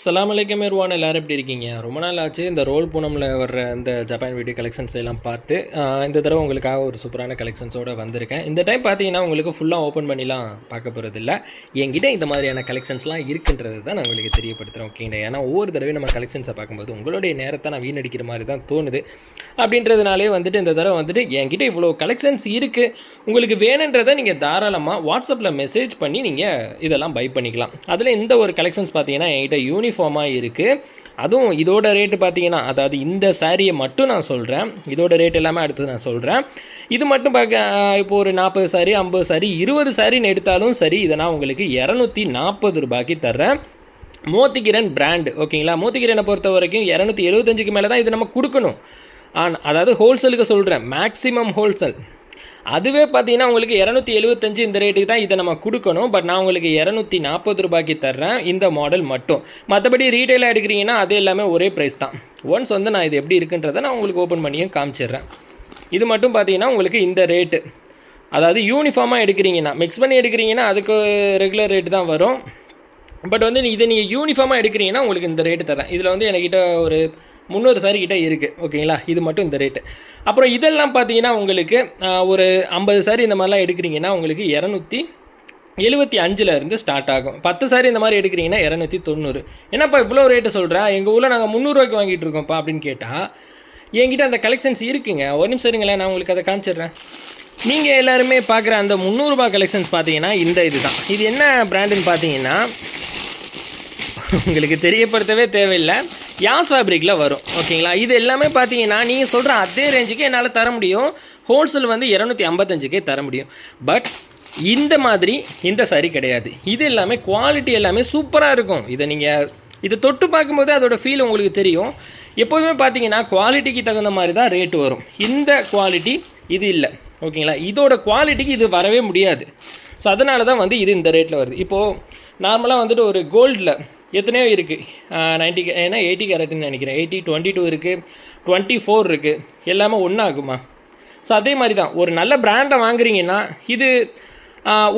சலாம் அலைக்கம் எருவான் எல்லோரும் எப்படி இருக்கீங்க? ரொம்ப நாள் ஆச்சு. இந்த ரோல் பூனமில் வர்ற இந்த ஜப்பான் வீடியோ கலெக்ஷன்ஸ் எல்லாம் பார்த்து இந்த தடவை உங்களுக்காக ஒரு சூப்பரான கலெக்ஷன்ஸோடு வந்திருக்கேன். இந்த டைம் பார்த்தீங்கன்னா உங்களுக்கு ஃபுல்லாக ஓப்பன் பண்ணிலாம் பார்க்க போகிறது இல்லை என்கிட்ட இந்த மாதிரியான கலெக்ஷன்ஸ்லாம் இருக்குன்றது தான் நான் உங்களுக்கு தெரியப்படுத்துகிறேன் ஓகேங்க ஏன்னா ஒவ்வொரு தடவையும் நம்ம கலெக்ஷன்ஸை பார்க்கும்போது உங்களுடைய நேரத்தை நான் வீணடிக்கிற மாதிரி தான் தோணுது. அப்படின்றதுனாலே வந்துட்டு இந்த தடவை வந்துட்டு என்கிட்ட இவ்வளோ கலெக்ஷன்ஸ் இருக்குது உங்களுக்கு வேணுன்றதை நீங்கள் தாராளமாக வாட்ஸ்அப்பில் மெசேஜ் பண்ணி நீங்கள் இதெல்லாம் பை பண்ணிக்கலாம். அதில் இந்த ஒரு கலெக்ஷன்ஸ் பார்த்தீங்கன்னா என்கிட்ட யூனி யூனிஃபார்மாக இருக்குது அதுவும் இதோட ரேட்டு பார்த்தீங்கன்னா அதாவது இந்த சாரியை மட்டும் நான் சொல்கிறேன் இதோட ரேட் எல்லாமே அடுத்து நான் சொல்கிறேன் இது மட்டும் பார்க்க இப்போ ஒரு நாற்பது சாரி ஐம்பது சாரி இருபது சாரின்னு எடுத்தாலும் சரி இதை நான் உங்களுக்கு இரநூத்தி நாற்பது ரூபாய்க்கு தர்றேன். மோத்திகிரன் பிராண்ட் ஓகேங்களா? மோத்திகிரனை பொறுத்த வரைக்கும் இரநூத்தி எழுபத்தஞ்சுக்கு மேலே தான் இது நம்ம கொடுக்கணும். ஆன் அதாவது ஹோல்சேலுக்கு சொல்கிறேன் மேக்ஸிமம் ஹோல்சேல் அதுவே பார்த்தீங்கன்னா உங்களுக்கு இரநூத்தி எழுபத்தஞ்சு இந்த ரேட்டுக்கு தான் இதை நம்ம கொடுக்கணும். பட் நான் உங்களுக்கு இரநூத்தி நாற்பது ரூபாய்க்கு தர்றேன். இந்த மாடல் மட்டும். மற்றபடி ரீட்டெயிலாக எடுக்கிறீங்கன்னா அது எல்லாமே ஒரே ப்ரைஸ் தான். ஒன்ஸ் வந்து நான் இது எப்படி இருக்குன்றதை நான் உங்களுக்கு ஓப்பன் பண்ணியும் காமிச்சிடுறேன். இது மட்டும் பார்த்தீங்கன்னா உங்களுக்கு இந்த ரேட்டு அதாவது யூனிஃபார்மாக எடுக்கிறீங்கன்னா மிக்ஸ் பண்ணி எடுக்கிறீங்கன்னா அதுக்கு ரெகுலர் ரேட்டு தான் வரும். பட் வந்து இதை நீங்கள் யூனிஃபார்மாக எடுக்கிறீங்கன்னா உங்களுக்கு இந்த ரேட்டு தரேன் இதில் வந்து என்கிட்ட ஒரு முந்நூறு சாரி கிட்டே இருக்குது ஓகேங்களா இது மட்டும் இந்த ரேட்டு அப்புறம் இதெல்லாம் பார்த்தீங்கன்னா உங்களுக்கு ஒரு ஐம்பது சாரி இந்த மாதிரிலாம் எடுக்கிறீங்கன்னா உங்களுக்கு இரநூத்தி எழுபத்தி அஞ்சில் இருந்து ஸ்டார்ட் ஆகும். பத்து சாரி இந்த மாதிரி எடுக்கிறீங்கன்னா இரநூத்தி தொண்ணூறு. என்னப்பா இவ்வளோ ரேட்டு சொல்கிறேன் எங்கள் ஊரில் நாங்கள் முந்நூறுரூவாய்க்கு வாங்கிட்டு இருக்கோம்ப்பா அப்படின்னு கேட்டால் என்கிட்ட அந்த கலெக்ஷன்ஸ் இருக்குங்க. ஒரு நிமிஷம் இருங்களேன் நான் உங்களுக்கு அதை காமிச்சிடுறேன். நீங்கள் எல்லாருமே பார்க்குற அந்த முந்நூறுரூபா கலெக்ஷன்ஸ் பார்த்தீங்கன்னா இந்த இது தான் இது என்ன பிராண்டுன்னு பார்த்தீங்கன்னா உங்களுக்கு தெரியப்படுத்தவே தேவையில்லை. யாஸ் ஃபேப்ரிக்கில் வரும். ஓகேங்களா இது எல்லாமே பார்த்தீங்கன்னா நீங்கள் சொல்கிற அதே ரேஞ்சுக்கு என்னால் தர முடியும். ஹோல்சேல் வந்து இரநூத்தி ஐம்பத்தஞ்சுக்கே தர முடியும். பட் இந்த மாதிரி இந்த சரி கிடையாது. இது எல்லாமே குவாலிட்டி எல்லாமே சூப்பராக இருக்கும். இதை நீங்கள் இதை தொட்டு பார்க்கும்போது அதோட ஃபீல் உங்களுக்கு தெரியும். எப்போதுமே பார்த்தீங்கன்னா குவாலிட்டிக்கு தகுந்த மாதிரி தான் ரேட்டு வரும். இந்த குவாலிட்டி இது இல்லை. ஓகேங்களா இதோட குவாலிட்டிக்கு இது வரவே முடியாது. ஸோ அதனால தான் வந்து இது இந்த ரேட்டில் வருது. இப்போது நார்மலாக வந்துட்டு ஒரு கோல்டில் எத்தனையோ இருக்குது நைன்ட்டி ஏன்னா எயிட்டி கேரட்னு நினைக்கிறேன். எயிட்டி டுவெண்ட்டி டூ இருக்குது டுவெண்ட்டி ஃபோர் இருக்குது எல்லாமே ஒன்றாகுமா ஸோ அதே மாதிரி தான் ஒரு நல்ல பிராண்டை வாங்குறீங்கன்னா இது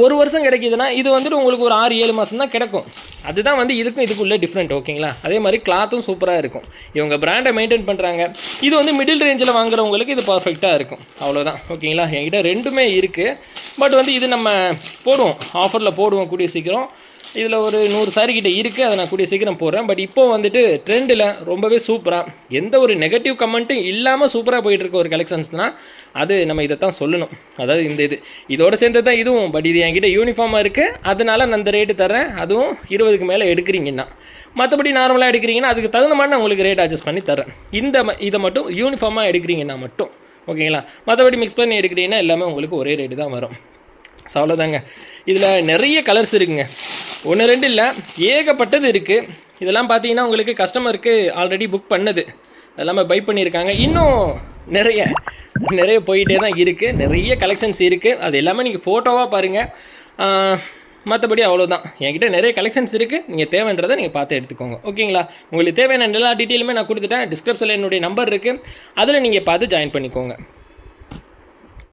ஒரு வருஷம் கிடைக்கிதுன்னா இது வந்துட்டு உங்களுக்கு ஒரு ஆறு ஏழு மாதம் தான் கிடைக்கும். அதுதான் வந்து இதுக்கும் இதுக்குள்ளே டிஃப்ரெண்ட் ஓகேங்களா அதே மாதிரி கிளாத்தும் சூப்பராக இருக்கும். இவங்க பிராண்டை மெயின்டைன் பண்ணுறாங்க இது வந்து மிடில் ரேஞ்சில் வாங்குறவங்களுக்கு இது பர்ஃபெக்டாக இருக்கும். அவ்வளோதான் ஓகேங்களா என்கிட்ட ரெண்டுமே இருக்குது பட் வந்து இது நம்ம போடுவோம். ஆஃபரில் போடுவோம் கூடிய சீக்கிரம். இதில் ஒரு நூறு சாரி கிட்ட இருக்குது அதை நான் கூடிய சீக்கிரம் போடுறேன். பட் இப்போ வந்துட்டு ட்ரெண்டில் ரொம்பவே சூப்பராக எந்த ஒரு நெகட்டிவ் கமெண்ட்டும் இல்லாமல் சூப்பராக போயிட்டு இருக்க ஒரு கலெக்ஷன்ஸ்னால் அது நம்ம இதை தான் சொல்லணும். அதாவது இந்த இது இதோட சேர்ந்து தான் இதுவும் பட் இது என்கிட்ட யூனிஃபார்மாக இருக்குது அதனால நான் இந்த ரேட்டு தரேன் அதுவும் இருபதுக்கு மேலே எடுக்கிறீங்கன்னா மற்றபடி நார்மலாக எடுக்கிறீங்கன்னா அதுக்கு தகுந்த மாதிரி நான் உங்களுக்கு ரேட் அட்ஜஸ்ட் பண்ணி தரேன் இந்த இதை மட்டும் யூனிஃபார்மாக எடுக்கிறீங்கன்னா மட்டும் ஓகேங்களா மற்றபடி மிக்ஸ் பண்ணி எடுக்கிறீங்கன்னா எல்லாமே உங்களுக்கு ஒரே ரேட்டு தான் வரும். ஸோ அவ்வளோதாங்க இதில் நிறைய கலர்ஸ் இருக்குங்க. ஒன்று ரெண்டு இல்லை. ஏகப்பட்டது இருக்குது இதெல்லாம் பார்த்தீங்கன்னா உங்களுக்கு கஸ்டமருக்கு ஆல்ரெடி புக் பண்ணது. எல்லாமே பை பண்ணியிருக்காங்க. இன்னும் நிறைய நிறைய போயிட்டே தான் இருக்குது நிறைய கலெக்ஷன்ஸ் இருக்குது அது எல்லாமே நீங்கள் ஃபோட்டோவாக பாருங்கள் மற்றபடி அவ்வளோதான் என்கிட்ட நிறைய கலெக்ஷன்ஸ் இருக்குது நீங்கள் தேவைன்றதை நீங்கள் பார்த்து எடுத்துக்கோங்க. ஓகேங்களா? உங்களுக்கு தேவையான எல்லா டீட்டெயிலுமே நான் கொடுத்துட்டேன். டிஸ்கிரிப்ஷனில் என்னுடைய நம்பர் இருக்குது அதில் நீங்கள் பார்த்து ஜாயின் பண்ணிக்கோங்க.